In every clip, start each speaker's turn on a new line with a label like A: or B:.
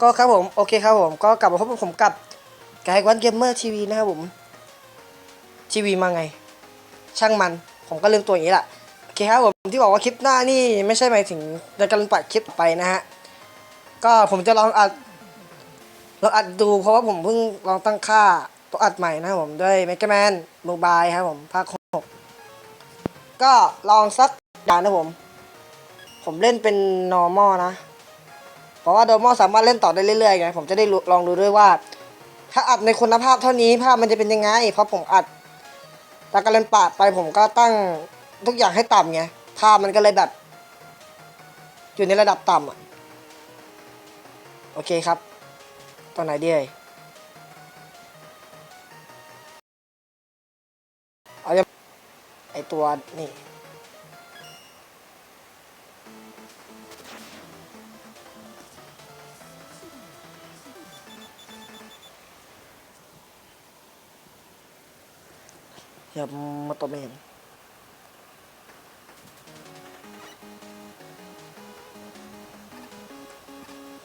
A: ก็ครับผมโอเคครับผมก็กลับมาพบกับผมกับกด์วันเกมเมอร์ทีวีนะครับผมทีวีมาไง ช่างมัน ผมก็ลืมตัวอย่างนี้แหละโอเคครับผมที่บอกว่าคลิปหน้านี่ไม่ใช่หมายถึงในการปัดคลิปไปนะฮะก็ผมจะลองอัดลองอัดดูเพราะว่าผมเพิ่งลองตั้งค่าตัวอัดใหม่นะครับผมด้วย m e g a Man Mobile ครับผมภาคหกก็ลองสักอย่างนะผม ผมเล่นเป็น normal นะ เพราะว่า normal สามารถเล่นต่อได้เรื่อยๆไงผมจะได้ลองดูด้วยว่า ถ้าอัดในคุณภาพเท่านี้ภาพมันจะเป็นยังไง เพราะผมอัดตากรเล่นปาดไปผมก็ตั้งทุกอย่างให้ต่ำไงภาพมันก็เลยแบบ อยู่ในระดับต่ำอะโอเคครับตอนไหนดีเอ่ยเอาไอตัวนี่ อย่ามาตบไม่เห็น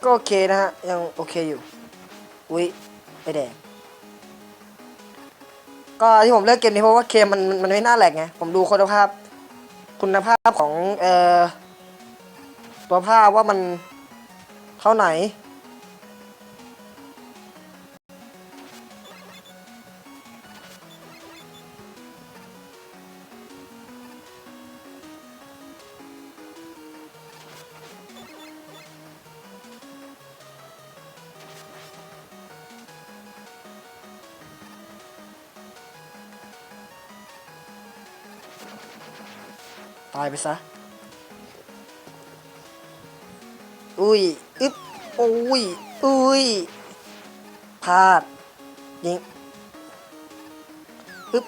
A: ก็โอเคนะฮะ ยังโอเคอยู่ อุ้ยไปแดงก็ที่ผมเลือกเกมนี้เพราะว่าเกมมันมันมันไม่น่าแหลกไง ผมดูคุณภาพ คุณภาพของเอ่อตัวภาพว่ามันเท่าไหน ตายไปซะ อุ้ย อึ๊บ อุ้ย อุ้ยพลาด ยิง อึ๊บ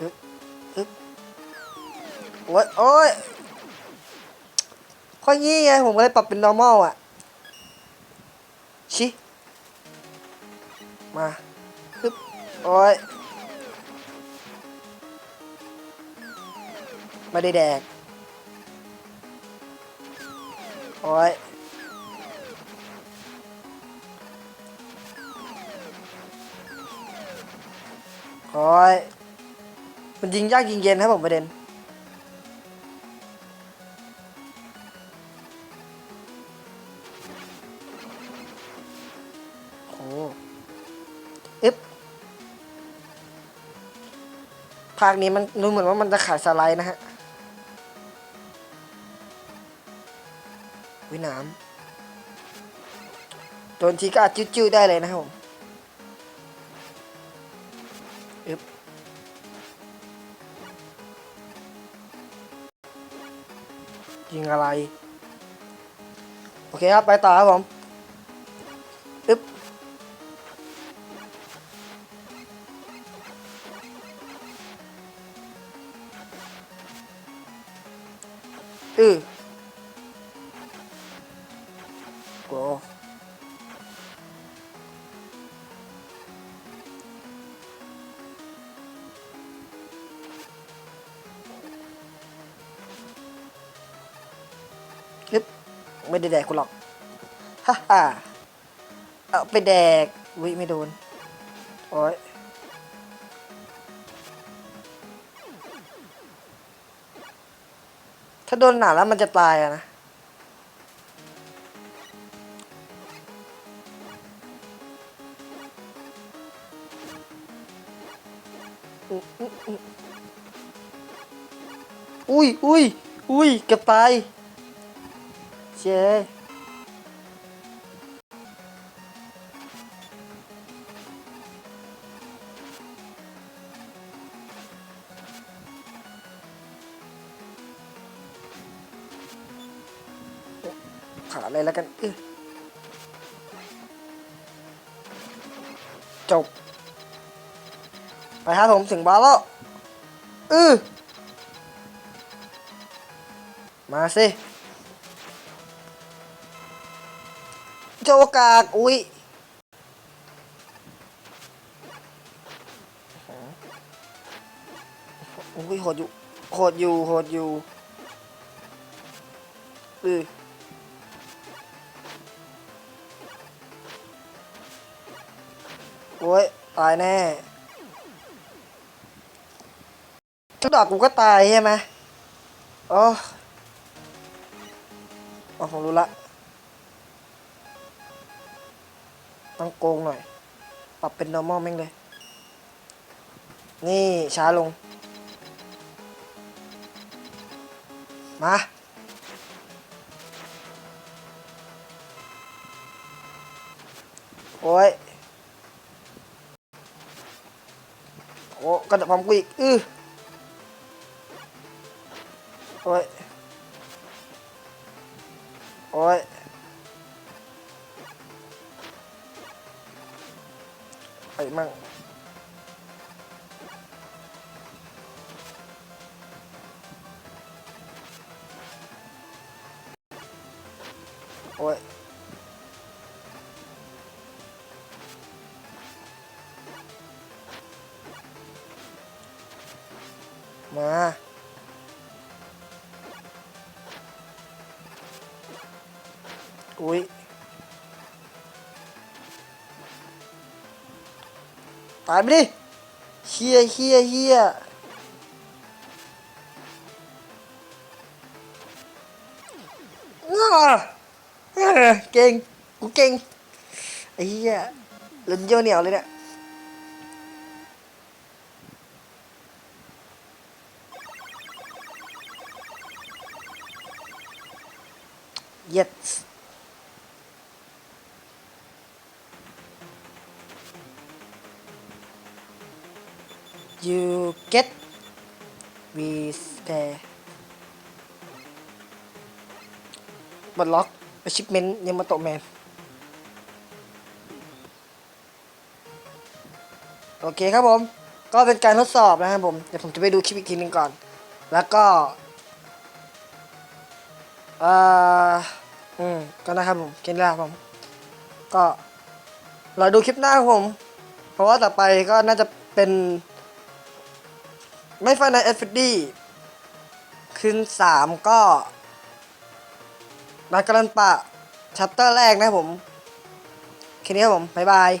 A: อึ๊บ อึ๊บ โอ้ยโอ้ยข้อยี่ไง ผมก็เลยปรับเป็น normal อะ ชิ มา อึ๊บ โอ้ย ไม่ได้แดก โอ้ยโอ้ยมันยิงยากยิงเย็นครับผมประเด็น โอ้อึ๊บภาคนี้มันดูเหมือนว่ามันจะขาดสไลด์นะฮะ วิน้ำโดนทีก็อาจจิ้วๆได้เลยนะครับผมอึ๊บยิงอะไร โอเคครับ ไปต่อครับผมอึ๊บอือ ไม่ได้แดกกูหรอก ฮ่าฮ่าเอาไปแดกวิไม่โดน โอ้ยถ้าโดนหนาแล้วมันจะตายอะนะอุ้ยอุ้ยอุ้ยเกือบตาย เจ๊ขาเลยแล้วกันอื้อจบ ไปครับผมถึงบ้าร์แล้วอือมาสิ โจกากอุ้ยอุ้ยโหดอยู่โหดอยู่โหดอยู่อือโอ้ยตายแน่ทุกดอกกูก็ตายใช่ไหมอ๋อ อ๋อผมรู้ละ ต้องโกงหน่อย ปรับเป็น normal แม่งเลย นี่ช้าลง มา โอ้ย โอ้กระดับความกูอีก อื้อ โอ้ย โอ้ย อ้ยมา อุ้ยตายไปดิเฮียเฮียเฮียอ้า เออเก่ง กูเก่ง ไอ้เฮียเล่นเยี่ยวเหนียวเลยเนี่ยเย็ด you get we stay บดล็อก achievement ยังมาโตแมนโอเคครับผม ก็เป็นการทดสอบนะครับผม เดี๋ยวผมจะไปดูคลิปอีกทีหนึงก่อน แล้วก็เอ่ออืมก็นะครับผมเกนล่าผม ก็รอดูคลิปหน้าครับผม เพราะว่าต่อไปก็น่าจะเป็น ไม่ฟันในเอฟดีคืนสามก็ นักกรันปะชัปเตอร์แรกนะผมแค่นี้ครับผม บ๊ายบาย